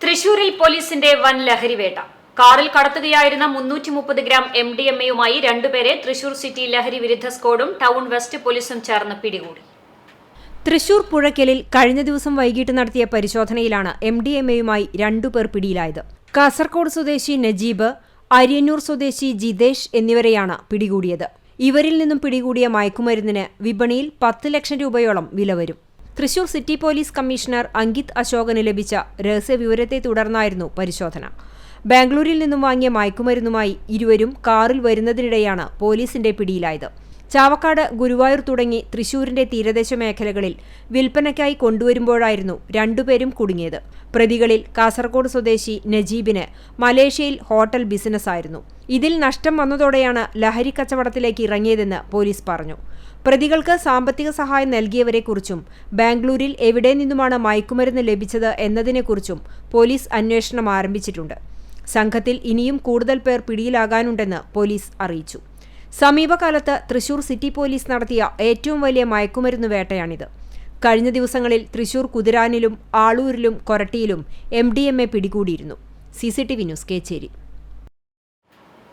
തൃശൂരിൽ പോലീസിന്റെ വൻ ലഹരിവേട്ട കാറിൽ കടത്തുകയായിരുന്ന മുന്നൂറ്റി മുപ്പത് ഗ്രാം എം ഡി എം എയുമായി രണ്ടുപേരെ തൃശൂർ സിറ്റി ലഹരി വിരുദ്ധ സ്ക്വാഡും ടൗൺ വെസ്റ്റ് പോലീസും ചേർന്ന് പിടികൂടി. തൃശൂർ പുഴയ്ക്കലിൽ കഴിഞ്ഞ ദിവസം വൈകിട്ട് നടത്തിയ പരിശോധനയിലാണ് എം ഡി എം എയുമായി രണ്ടുപേർ പിടിയിലായത്. കാസർകോട് സ്വദേശി നജീബ് അരിയന്നൂർ സ്വദേശി ജിതേഷ് എന്നിവരെയാണ് പിടികൂടിയത്. ഇവരിൽ നിന്നും പിടികൂടിയ മയക്കുമരുന്നിന് വിപണിയിൽ പത്ത് ലക്ഷം രൂപയോളം വില വരും Thrissur city police commissioner Ankit അശോകന് ലഭിച്ച രഹസ്യവിവരത്തെ തുടർന്നായിരുന്നു പരിശോധന ബാംഗ്ലൂരിൽ നിന്നും വാങ്ങിയ മയക്കുമരുന്നുമായി ഇരുവരും കാറിൽ വരുന്നതിനിടെയാണ് പോലീസിന്റെ പിടിയിലായത്. ചാവക്കാട് ഗുരുവായൂർ തുടങ്ങി തൃശൂരിന്റെ തീരദേശ മേഖലകളിൽ വിൽപ്പനയ്ക്കായി കൊണ്ടുവരുമ്പോഴായിരുന്നു രണ്ടുപേരും കുടുങ്ങിയത്. പ്രതികളിൽ കാസർഗോഡ് സ്വദേശി നജീബിന് മലേഷ്യയിൽ ഹോട്ടൽ ബിസിനസ് ആയിരുന്നു ഇതിൽ നഷ്ടം വന്നതോടെയാണ് ലഹരി കച്ചവടത്തിലേക്ക് ഇറങ്ങിയതെന്ന് പോലീസ് പറഞ്ഞു. പ്രതികൾക്ക് സാമ്പത്തിക സഹായം നൽകിയവരെക്കുറിച്ചും ബാംഗ്ലൂരിൽ എവിടെ നിന്നുമാണ് മയക്കുമരുന്ന് ലഭിച്ചത് എന്നതിനെക്കുറിച്ചും പോലീസ് അന്വേഷണം ആരംഭിച്ചിട്ടുണ്ട്. സംഘത്തിൽ ഇനിയും കൂടുതൽ പേർ പിടിയിലാകാനുണ്ടെന്ന് പോലീസ് അറിയിച്ചു. സമീപകാലത്ത് തൃശൂർ സിറ്റി പോലീസ് നടത്തിയ ഏറ്റവും വലിയ മയക്കുമരുന്ന് വേട്ടയാണിത്. കഴിഞ്ഞ ദിവസങ്ങളിൽ തൃശൂർ കുതിരാനിലും ആളൂരിലും കൊരട്ടിയിലും എം ഡി എം എ പിടികൂടിയിരുന്നു. C C T V news Kecheri.